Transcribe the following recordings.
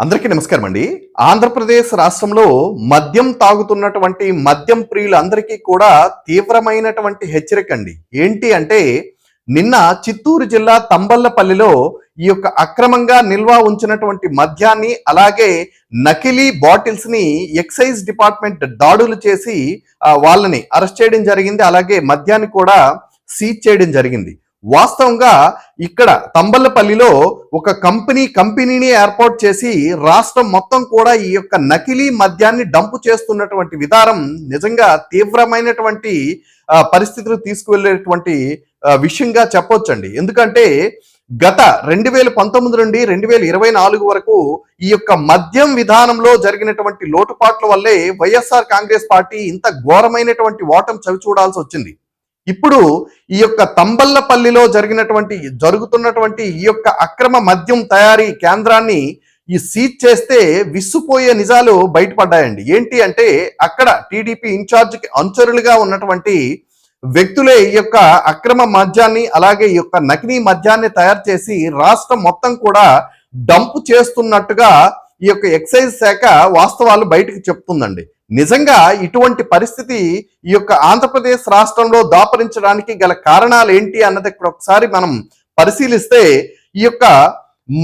అందరికీ నమస్కారం అండి ఆంధ్రప్రదేశ్ రాష్ట్రంలో మద్యం తాగుతున్నటువంటి మద్యం ప్రియులందరికీ కూడా తీవ్రమైనటువంటి హెచ్చరిక అండి ఏంటి అంటే నిన్న చిత్తూరు జిల్లా తంబల్లపల్లిలో ఈ యొక్క అక్రమంగా నిల్వ ఉంచినటువంటి మద్యాన్ని అలాగే నకిలీ బాటిల్స్ని ఎక్సైజ్ డిపార్ట్మెంట్ దాడులు చేసి వాళ్ళని అరెస్ట్ చేయడం జరిగింది. అలాగే మద్యాన్ని కూడా సీజ్ చేయడం జరిగింది. వాస్తవంగా ఇక్కడ తంబల్లపల్లిలో ఒక కంపెనీ కంపెనీని ఏర్పాటు చేసి రాష్ట్రం మొత్తం కూడా ఈ యొక్క నకిలీ మద్యాన్ని డంపు చేస్తున్నటువంటి విధానం నిజంగా తీవ్రమైనటువంటి పరిస్థితులు తీసుకువెళ్ళేటువంటి విషయంగా చెప్పొచ్చండి. ఎందుకంటే గత రెండు వేల పంతొమ్మిది నుండి రెండు వేల ఇరవై నాలుగు వరకు ఈ యొక్క మద్యం విధానంలో జరిగినటువంటి లోటుపాట్ల వల్లే వైఎస్ఆర్ కాంగ్రెస్ పార్టీ ఇంత ఘోరమైనటువంటి ఓటం చవి చూడాల్సి వచ్చింది. ఇప్పుడు ఈ యొక్క తంబల్లపల్లిలో జరిగినటువంటి జరుగుతున్నటువంటి ఈ యొక్క అక్రమ మద్యం తయారీ కేంద్రాన్ని ఈ సీజ్ చేస్తే విస్సుపోయే నిజాలు బయటపడ్డాయండి. ఏంటి అంటే అక్కడ టీడీపీ ఇన్ఛార్జ్కి అనుచరులుగా ఉన్నటువంటి వ్యక్తులే ఈ యొక్క అక్రమ మద్యాన్ని అలాగే ఈ యొక్క నకిలీ మద్యాన్ని తయారు చేసి రాష్ట్రం మొత్తం కూడా డంప్ చేస్తున్నట్టుగా ఈ యొక్క ఎక్సైజ్ శాఖ వాస్తవాలు బయటకు చెప్తుందండి. నిజంగా ఇటువంటి పరిస్థితి ఈ యొక్క ఆంధ్రప్రదేశ్ రాష్ట్రంలో దాపరించడానికి గల కారణాలు ఏంటి అన్నది ఇక్కడ ఒకసారి మనం పరిశీలిస్తే ఈ యొక్క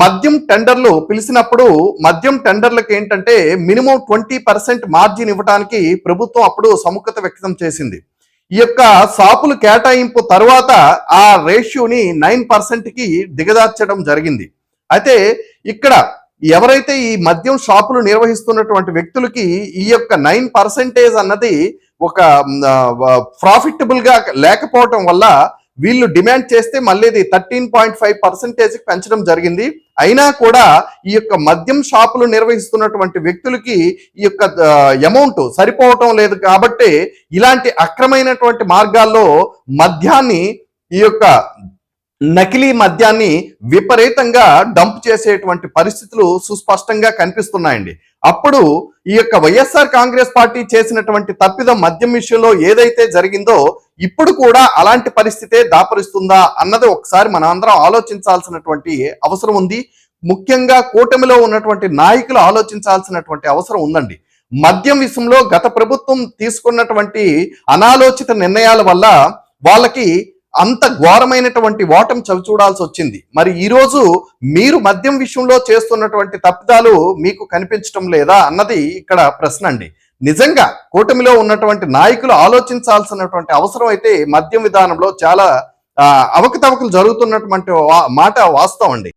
మద్యం టెండర్లు పిలిచినప్పుడు మద్యం టెండర్లకు ఏంటంటే మినిమం ట్వంటీ పర్సెంట్ మార్జిన్ ఇవ్వడానికి ప్రభుత్వం అప్పుడు సముఖత వ్యక్తం చేసింది. ఈ యొక్క షాపులు కేటాయింపు తర్వాత ఆ రేషియోని నైన్ పర్సెంట్కి దిగదార్చడం జరిగింది. అయితే ఇక్కడ ఎవరైతే ఈ మద్యం షాపులు నిర్వహిస్తున్నటువంటి వ్యక్తులకి ఈ యొక్క నైన్ పర్సెంటేజ్ అన్నది ఒక ప్రాఫిటబుల్గా లేకపోవటం వల్ల వీళ్ళు డిమాండ్ చేస్తే మళ్ళీ ఇది థర్టీన్ పాయింట్ ఫైవ్ పర్సెంటేజ్ పెంచడం జరిగింది. అయినా కూడా ఈ యొక్క మద్యం షాపులు నిర్వహిస్తున్నటువంటి వ్యక్తులకి ఈ యొక్క అమౌంట్ సరిపోవటం లేదు కాబట్టి ఇలాంటి అక్రమైనటువంటి మార్గాల్లో మద్యాన్ని ఈ యొక్క నకిలీ మద్యాన్ని విపరీతంగా డంప్ చేసేటువంటి పరిస్థితులు సుస్పష్టంగా కనిపిస్తున్నాయండి. అప్పుడు ఈ యొక్క వైఎస్ఆర్ కాంగ్రెస్ పార్టీ చేసినటువంటి తప్పిదం మద్యం విషయంలో ఏదైతే జరిగిందో ఇప్పుడు కూడా అలాంటి పరిస్థితే దాపరిస్తుందా అన్నది ఒకసారి మనం అందరం ఆలోచించాల్సినటువంటి అవసరం ఉంది. ముఖ్యంగా కూటమిలో ఉన్నటువంటి నాయకులు ఆలోచించాల్సినటువంటి అవసరం ఉందండి. మద్యం విషయంలో గత ప్రభుత్వం తీసుకున్నటువంటి అనాలోచిత నిర్ణయాల వల్ల వాళ్ళకి అంత ఘోరమైనటువంటి ఓటం చవి చూడాల్సి వచ్చింది. మరి ఈ రోజు మీరు మద్యం విషయంలో చేస్తున్నటువంటి తప్పిదాలు మీకు కనిపించటం లేదా అన్నది ఇక్కడ ప్రశ్న అండి. నిజంగా కూటమిలో ఉన్నటువంటి నాయకులు ఆలోచించాల్సినటువంటి అవసరం అయితే మద్యం విధానంలో చాలా ఆ, అవకతవకలు జరుగుతున్నటువంటి మాట వాస్తవం అండి.